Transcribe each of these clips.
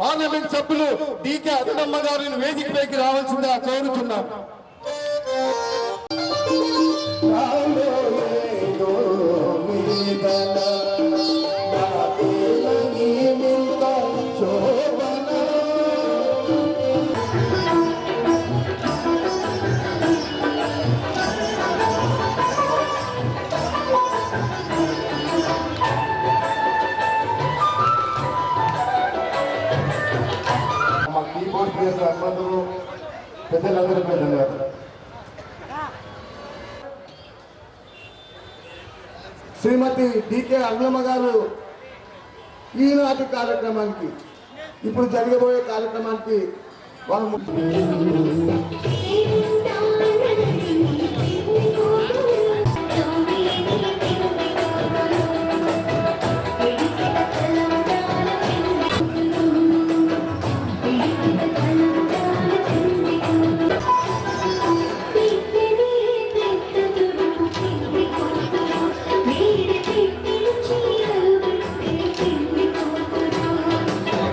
Parliament సభ్యులు decay అదనమ్మ గారిని వేదికపైకి రావాల్సిందిగా కోరుతున్నాం మా చేసిన ప్లేయర్స్ అందరూ పెద్దలందరూ ధన్యవాదాలు. శ్రీమతి డికే అరుణమ్మ గారు ఈనాటి కార్యక్రమానికి ఇప్పుడు జరగబోయే కార్యక్రమానికి వాళ్ళు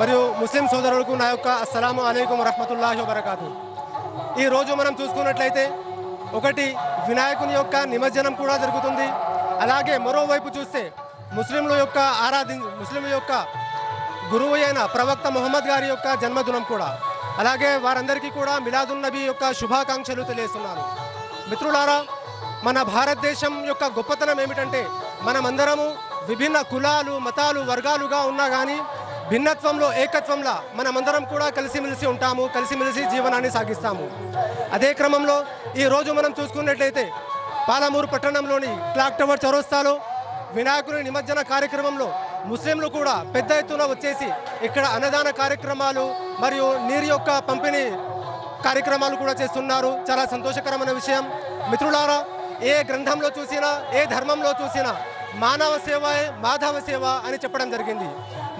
మరియు ముస్లిం సోదరులకు నా యొక్క అస్సలం అలైకుం వరహమతుల్లాహి వబర్కాతు. ఈరోజు మనం చూసుకున్నట్లయితే ఒకటి వినాయకుని యొక్క నిమజ్జనం కూడా జరుగుతుంది. అలాగే మరోవైపు చూస్తే ముస్లింల యొక్క ఆరాధి ముస్లింల యొక్క గురువు అయిన ప్రవక్త మొహమ్మద్ గారి యొక్క జన్మదినం కూడా. అలాగే వారందరికీ కూడా మిలాదున్ నబీ యొక్క శుభాకాంక్షలు తెలియజేస్తున్నారు మిత్రులారా మన భారతదేశం యొక్క గొప్పతనం ఏమిటంటే మనమందరము విభిన్న కులాలు మతాలు వర్గాలుగా ఉన్నా కానీ భిన్నత్వంలో ఏకత్వంలో మనమందరం కూడా కలిసిమెలిసి ఉంటాము కలిసిమెలిసి జీవనాన్ని సాగిస్తాము. అదే క్రమంలో ఈ రోజు మనం చూసుకున్నట్లయితే పాలమూరు పట్టణంలోని క్లాక్ టవర్ చౌరస్తాలో వినాయకుని నిమజ్జన కార్యక్రమంలో ముస్లింలు కూడా పెద్ద ఎత్తున వచ్చేసి ఇక్కడ అన్నదాన కార్యక్రమాలు మరియు నీరు యొక్క పంపిణీ కార్యక్రమాలు కూడా చేస్తున్నారు. చాలా సంతోషకరమైన విషయం. మిత్రులారా ఏ గ్రంథంలో చూసినా ఏ ధర్మంలో చూసినా మానవ సేవ మాధవ సేవ అని చెప్పడం జరిగింది.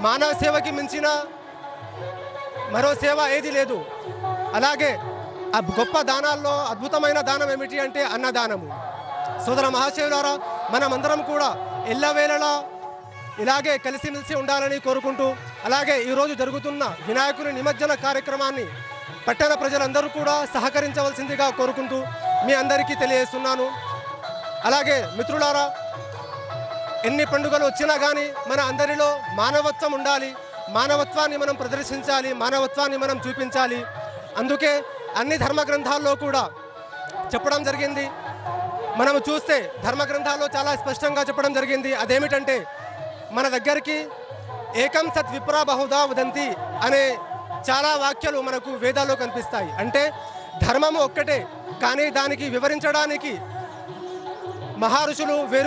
మానవ సేవకి మించిన మరో సేవ ఏది లేదు. అలాగే ఆ గొప్ప దానాల్లో అద్భుతమైన దానం ఏమిటి అంటే అన్నదానము. సోదర మహాశివులారా మనమందరం కూడా ఎల్లవేళలా ఇలాగే కలిసిమెలిసి ఉండాలని కోరుకుంటూ అలాగే ఈరోజు జరుగుతున్న వినాయకుని నిమజ్జన కార్యక్రమాన్ని పట్టణ ప్రజలందరూ కూడా సహకరించవలసిందిగా కోరుకుంటూ మీ అందరికీ తెలియజేస్తున్నాను. అలాగే మిత్రులారా ఎన్ని పండుగలు వచ్చినా కానీ మన అందరిలో మానవత్వం ఉండాలి. మానవత్వాన్ని మనం ప్రదర్శించాలి. మానవత్వాన్ని మనం చూపించాలి. అందుకే అన్ని ధర్మ గ్రంథాల్లో కూడా చెప్పడం జరిగింది. మనము చూస్తే ధర్మ గ్రంథాల్లో చాలా స్పష్టంగా చెప్పడం జరిగింది. అదేమిటంటే మన దగ్గరికి ఏకం సత్ విప్రా బహుదా వదంతి అనే చాలా వాక్యాలు మనకు వేదాల్లో కనిపిస్తాయి. అంటే ధర్మము ఒక్కటే కానీ దానికి వివరించడానికి మహర్షులు వేరు